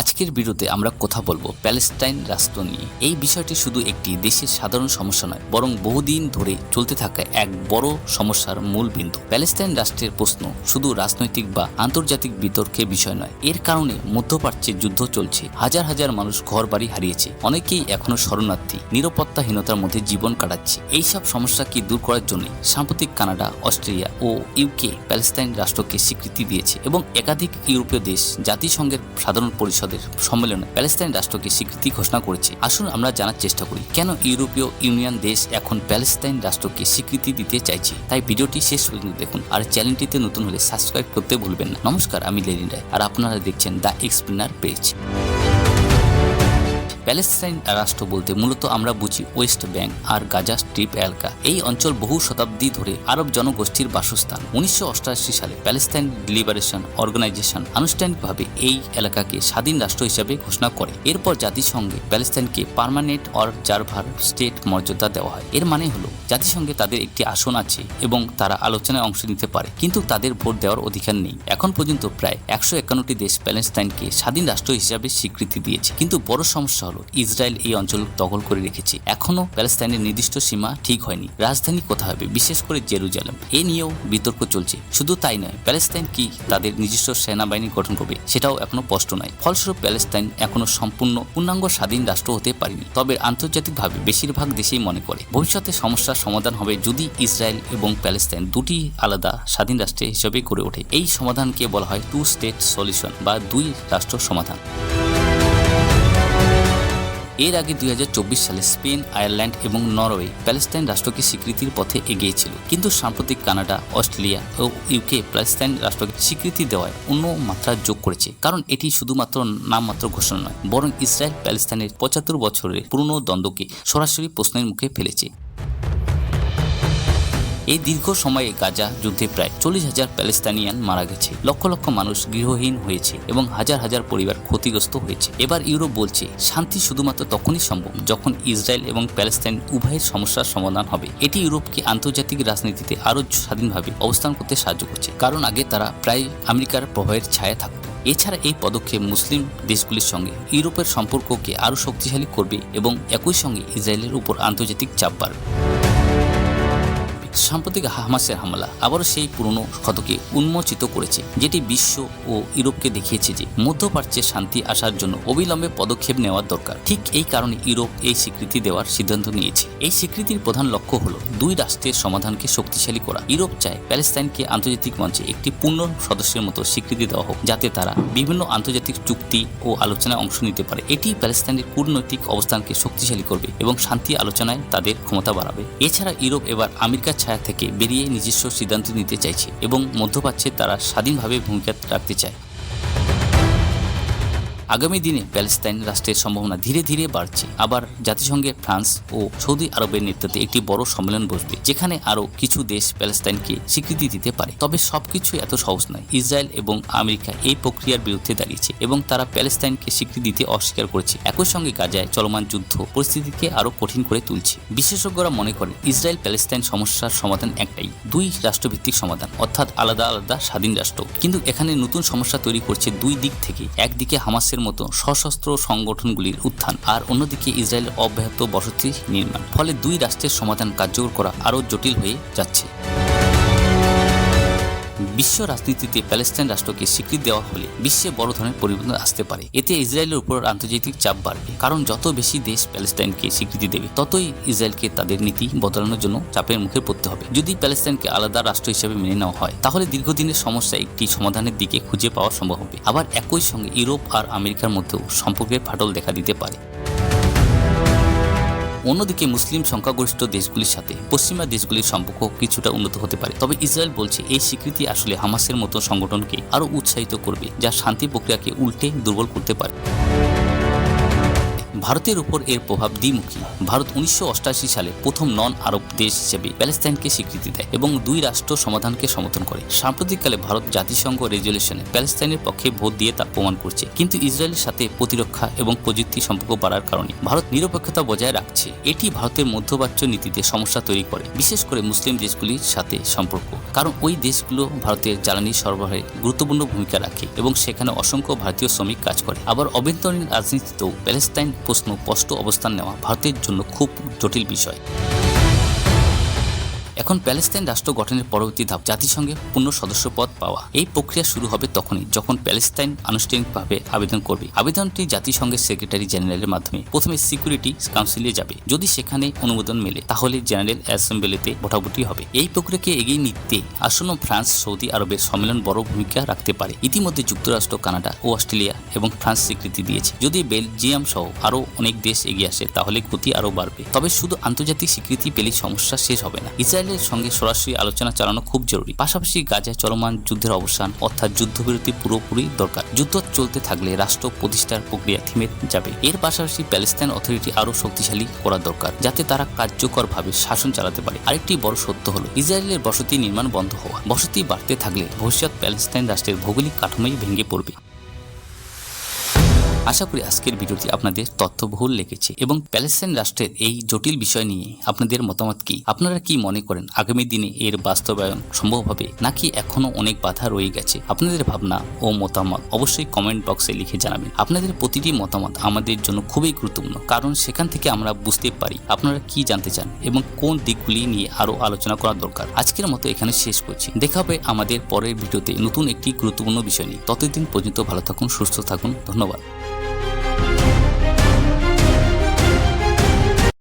আজকের ভিডিওতে আমরা কথা বলব প্যালেস্টাইন রাষ্ট্র নিয়ে। এই বিষয়টি শুধু একটি দেশের সাধারণ সমস্যা নয়, বরং বহুদিন ধরে চলতে থাকা এক বড় সমস্যার মূল বিন্দু। প্যালেস্টাইন রাষ্ট্রের প্রশ্ন শুধু রাজনৈতিক বা আন্তর্জাতিক বিতর্কের বিষয় নয়, এর কারণে মধ্যপ্রাচ্যে যুদ্ধ চলছে, হাজার হাজার মানুষ ঘর বাড়ি হারিয়েছে, অনেকেই এখনও শরণার্থী, নিরাপত্তাহীনতার মধ্যে জীবন কাটাচ্ছে। এইসব সমস্যাকে দূর করার জন্য সাম্প্রতিক কানাডা অস্ট্রেলিয়া ও ইউকে প্যালেস্টাইন রাষ্ট্রকে স্বীকৃতি দিয়েছে এবং একাধিক ইউরোপীয় দেশ জাতিসংঘের সাধারণ পরিষদের সম্মেলনে প্যালেস্তাইন রাষ্ট্রকে স্বীকৃতি ঘোষণা করেছে। আসুন আমরা জানার চেষ্টা করি, কেন ইউরোপীয় ইউনিয়ন দেশ এখন প্যালেস্তাইন রাষ্ট্রকে স্বীকৃতি দিতে চাইছে? তাই ভিডিওটি শেষ পর্যন্ত দেখুন আর চ্যানেলটিতে নতুন হলে সাবস্ক্রাইব করতে ভুলবেন না। নমস্কার, আমি লেনিন রায় আর আপনারা দেখছেন দ্য এক্সপ্লেনার পেজ। প্যালেস্টাইন রাষ্ট্র বলতে মূলত আমরা বুঝি ওয়েস্ট ব্যাংক আর গাজা স্ট্রিপ এলাকা। এই অঞ্চল বহু শতাব্দী ধরে আরব জনগোষ্ঠীর বাসস্থান। উনিশশো অষ্টআশি সালে প্যালেস্টাইন লিবারেশন অর্গানাইজেশন আনুষ্ঠানিকভাবে এই এলাকাকে স্বাধীন রাষ্ট্র হিসেবে ঘোষণা করে। এরপর জাতিসংঘে প্যালেস্টাইনকে পার্মানেন্ট অর জারভার স্টেট মর্যাদা দেওয়া হয়। এর মানে হলো, জাতিসংঘে তাদের একটি আসন আছে এবং তারা আলোচনায় অংশ নিতে পারে, কিন্তু তাদের ভোট দেওয়ার অধিকার নেই। এখন পর্যন্ত প্রায় একশো একান্নটি দেশ প্যালেস্টাইনকে স্বাধীন রাষ্ট্র হিসাবে স্বীকৃতি দিয়েছে। কিন্তু বড় সমস্যা হলো ইসরায়েল এই অঞ্চল দখল করে রেখেছে। এখনও প্যালেস্তাইনের নির্দিষ্ট সীমা ঠিক হয়নি। রাজধানী কোথা হবে? বিশেষ করে জেরুজালেম। এ নিয়েও বিতর্ক চলছে। শুধু তাই নয়, প্যালেস্তাইন কি তাদের নিজস্ব সেনাবাহিনী গঠন করবে, সেটাও এখনও স্পষ্ট নয়। ফলস্বরূপ প্যালেস্তাইন এখনও সম্পূর্ণ পূর্ণাঙ্গ স্বাধীন রাষ্ট্র হতে পারেনি। তবে আন্তর্জাতিকভাবে বেশিরভাগ দেশেই মনে করে, ভবিষ্যতে সমস্যার সমাধান হবে যদি ইসরায়েল এবং প্যালেস্তাইন দুটি আলাদা স্বাধীন রাষ্ট্রে হিসেবে গড়ে ওঠে। এই সমাধানকে বলা হয় টু স্টেট সলিউশন বা দুই রাষ্ট্র সমাধান। এর আগে দুই হাজার চব্বিশ সালে স্পেন, আয়ারল্যান্ড এবং নরওয়ে প্যালেস্টাইন রাষ্ট্রকে স্বীকৃতির পথে এগিয়েছিল। কিন্তু সাম্প্রতিক কানাডা, অস্ট্রেলিয়া ও ইউকে প্যালেস্তাইন রাষ্ট্রকে স্বীকৃতি দেওয়ায় অন্য মাত্রা যোগ করেছে। কারণ এটি শুধুমাত্র নামমাত্র ঘোষণা নয়, বরং ইসরায়েল প্যালেস্তাইনের পঁচাত্তর বছরের পুরনো দ্বন্দ্বকে সরাসরি প্রশ্নের মুখে ফেলেছে। এই দীর্ঘ সময়ে গাজা যুদ্ধে প্রায় চল্লিশ হাজার প্যালেস্তানিয়ান মারা গেছে। লক্ষ লক্ষ মানুষ গৃহহীন হয়েছে এবং হাজার হাজার পরিবার ক্ষতিগ্রস্ত হয়েছে। এবার ইউরোপ বলছে, শান্তি শুধুমাত্র তখনই সম্ভব যখন ইসরায়েল এবং প্যালেস্তাইন উভয়ের সমস্যার সমাধান হবে। এটি ইউরোপকে আন্তর্জাতিক রাজনীতিতে আরও স্বাধীনভাবে অবস্থান করতে সাহায্য করছে। কারণ আগে তারা প্রায় আমেরিকার প্রভাবের ছায়া থাকত। এছাড়া এই পদক্ষেপ মুসলিম দেশগুলির সঙ্গে ইউরোপের সম্পর্ককে আরও শক্তিশালী করবে এবং একই সঙ্গে ইসরায়েলের উপর আন্তর্জাতিক চাপ বাড়বে। সাম্প্রতিক হামাসের হামলা আবারও সেই পুরনো ক্ষতকে উন্মোচিত করেছে, যেটি বিশ্ব ও ইউরোপকে দেখিয়েছে যে মধ্যপ্রাচ্যে শান্তি আসার জন্য অবিলম্বে পদক্ষেপ নেওয়ার দরকার। ঠিক এই কারণে ইউরোপ এই স্বীকৃতি দেওয়ার সিদ্ধান্ত নিয়েছে। এই স্বীকৃতির প্রধান লক্ষ্য হল দুই রাষ্ট্রের সমাধানকে শক্তিশালী করা। ইউরোপ চায় প্যালেস্তাইনকে আন্তর্জাতিক মঞ্চে একটি পূর্ণ সদস্যের মতো স্বীকৃতি দেওয়া হোক, যাতে তারা বিভিন্ন আন্তর্জাতিক চুক্তি ও আলোচনায় অংশ নিতে পারে। এটি প্যালেস্তাইনের কূটনৈতিক অবস্থানকে শক্তিশালী করবে এবং শান্তি আলোচনায় তাদের ক্ষমতা বাড়াবে। এছাড়া ইউরোপ এবার আমেরিকার ছায়া থেকে বেরিয়ে নিজস্ব সিদ্ধান্ত নিতে চাইছে এবং মধ্যপ্রাচ্যে তারা স্বাধীনভাবে ভূমিকা রাখতে চায়। আগামী দিনে প্যালেস্তাইন রাষ্ট্রের সম্ভাবনা ধীরে ধীরে বাড়ছে। আবার জাতিসংঘে ফ্রান্স ও সৌদি আরবের নেতৃত্বে একটি বড় সম্মেলন বসবে, যেখানে আরও কিছু দেশ প্যালেস্তাইনকে স্বীকৃতি দিতে পারে। তবে সবকিছু এত সহজ নয়। ইসরায়েল এবং আমেরিকা এই প্রক্রিয়ার বিরুদ্ধে দাঁড়িয়েছে এবং তারা প্যালেস্তাইনকে স্বীকৃতি দিতে অস্বীকার করেছে। একই সঙ্গে গাজায় চলমান যুদ্ধ পরিস্থিতিকে আরও কঠিন করে তুলছে। বিশেষজ্ঞরা মনে করেন ইসরায়েল প্যালেস্তাইন সমস্যার সমাধান একটাই, দুই রাষ্ট্রভিত্তিক সমাধান, অর্থাৎ আলাদা আলাদা স্বাধীন রাষ্ট্র। কিন্তু এখানে নতুন সমস্যা তৈরি করছে দুই দিক থেকে। একদিকে হামাসের মতো সশস্ত্র সংগঠনগুলির উত্থান আর অন্যদিকে ইসরায়েলের অব্যাহত বসতি নির্মাণ। ফলে দুই রাষ্ট্রের সমাধান কার্যকর করা আরও জটিল হয়ে যাচ্ছে। বিশ্ব রাজনীতিতে প্যালেস্টাইন রাষ্ট্রকে স্বীকৃতি দেওয়া হলে বিশ্বে বড় ধরনের পরিবর্তন আসতে পারে। এতে ইসরায়েলের উপর আন্তর্জাতিক চাপ বাড়বে, কারণ যত বেশি দেশ প্যালেস্টাইনকে স্বীকৃতি দেবে, ততই ইসরায়েলকে তাদের নীতি বদলানোর জন্য চাপের মুখে পড়তে হবে। যদি প্যালেস্টাইনকে আলাদা রাষ্ট্র হিসেবে মেনে নেওয়া হয়, তাহলে দীর্ঘদিনের সমস্যা একটি সমাধানের দিকে খুঁজে পাওয়া সম্ভব হবে। আবার একই সঙ্গে ইউরোপ আর আমেরিকার মধ্যেও সম্পর্কের ফাটল দেখা দিতে পারে। অন্যদিকে মুসলিম সংখ্যাগরিষ্ঠ দেশগুলির সাথে পশ্চিমা দেশগুলির সম্পর্ক কিছুটা উন্নত হতে পারে। তবে ইসরায়েল বলছে, এই স্বীকৃতি আসলে হামাসের মতো সংগঠনকে আরও উৎসাহিত করবে, যা শান্তি প্রক্রিয়াকে উল্টে দুর্বল করতে পারে। ভারতের উপর এর প্রভাব দ্বিমুখী। ভারত উনিশশো সালে প্রথম নন আরব দেশ হিসেবে প্যালেস্তাইনকে স্বীকৃতি দেয় এবং দুই রাষ্ট্র সমাধানকে সমর্থন করে। সাম্প্রতিককালে ভারত জাতিসংঘ রেজলিউশনে প্যালেস্তাইনের পক্ষে ভোট দিয়ে তা প্রমাণ করছে। কিন্তু ইসরায়েলের সাথে প্রতিরক্ষা এবং প্রযুক্তি সম্পর্ক বাড়ার কারণে ভারত নিরপেক্ষতা বজায় রাখছে। এটি ভারতের মধ্যপ্রাচ্য নীতিতে সমস্যা তৈরি করে, বিশেষ করে মুসলিম দেশগুলির সাথে সম্পর্ক। কারণ ওই দেশগুলো ভারতের জ্বালানি সরবরাহে গুরুত্বপূর্ণ ভূমিকা রাখে এবং সেখানে অসংখ্য ভারতীয় শ্রমিক কাজ করে। আবার অভ্যন্তরীণ রাজনীতিতেও প্যালেস্তাইন প্রশ্ন স্পষ্ট অবস্থান নেওয়া ভারতের জন্য খুব জটিল বিষয়। এখন প্যালেস্তাইন রাষ্ট্র গঠনের পরবর্তী ধাপ জাতিসংঘে পূর্ণ সদস্য পদ পাওয়া। এই প্রক্রিয়া শুরু হবে তখনই যখন প্যালেস্তাইন আনুষ্ঠানিকভাবে আবেদন করবে। আবেদনটি জাতিসংঘের সেক্রেটারি জেনারেলের মাধ্যমে প্রথমে সিকিউরিটি কাউন্সিলে যাবে। যদি সেখানে অনুমোদন মেলে, তাহলে জেনারেল অ্যাসেম্বলিতে ভোটাভুটি হবে। এই প্রক্রিয়াকে এগিয়ে নিতে আসন্ন ফ্রান্স, সৌদি আরবের সম্মেলন বড় ভূমিকা রাখতে পারে। ইতিমধ্যে যুক্তরাষ্ট্র, কানাডা ও অস্ট্রেলিয়া এবং ফ্রান্স স্বীকৃতি দিয়েছে। যদি বেলজিয়াম সহ আরও অনেক দেশ এগিয়ে আসে, তাহলে গতি আরও বাড়বে। তবে শুধু আন্তর্জাতিক স্বীকৃতি পেলেই সমস্যা শেষ হবে না। ইসরায়েলের সঙ্গে সরাসরি আলোচনা চালানো খুব জরুরি। পাশাপাশি গাজায় চলমান যুদ্ধের অবসান অর্থাৎ যুদ্ধবিরতি পুরোপুরি দরকার। যুদ্ধ চলতে থাকলে রাষ্ট্র প্রতিষ্ঠার প্রক্রিয়া থেমে যাবে। এর পাশাপাশি প্যালেস্তাইন অথরিটি আরও শক্তিশালী করা দরকার, যাতে তারা কার্যকরভাবে শাসন চালাতে পারে। আরেকটি বড় সত্য হলো, ইসরায়েলের বসতি নির্মাণ বন্ধ হওয়া। বসতি বাড়তে থাকলে ভবিষ্যৎ প্যালেস্তাইন রাষ্ট্রের ভৌগোলিক কাঠামোই ভেঙে পড়বে। আশা করি আজকের ভিডিওটি আপনাদের তথ্যবহুল লেগেছে এবং প্যালেস্তাইন রাষ্ট্রের এই জটিল বিষয় নিয়ে আপনাদের মতামত কি? আপনারা কি মনে করেন আগামী দিনে এর বাস্তবায়ন সম্ভব হবে নাকি এখনও অনেক বাধা রয়ে গেছে? আপনাদের ভাবনা ও মতামত অবশ্যই কমেন্ট বক্সে লিখে জানাবেন। আপনাদের প্রতিটি মতামত আমাদের জন্য খুবই গুরুত্বপূর্ণ, কারণ সেখান থেকে আমরা বুঝতে পারি আপনারা কি জানতে চান এবং কোন দিকগুলি নিয়ে আরও আলোচনা করা দরকার। আজকের মতো এখানে শেষ করছি। দেখা হবে আমাদের পরের ভিডিওতে নতুন একটি গুরুত্বপূর্ণ বিষয় নিয়ে। ততদিন পর্যন্ত ভালো থাকুন, সুস্থ থাকুন। ধন্যবাদ।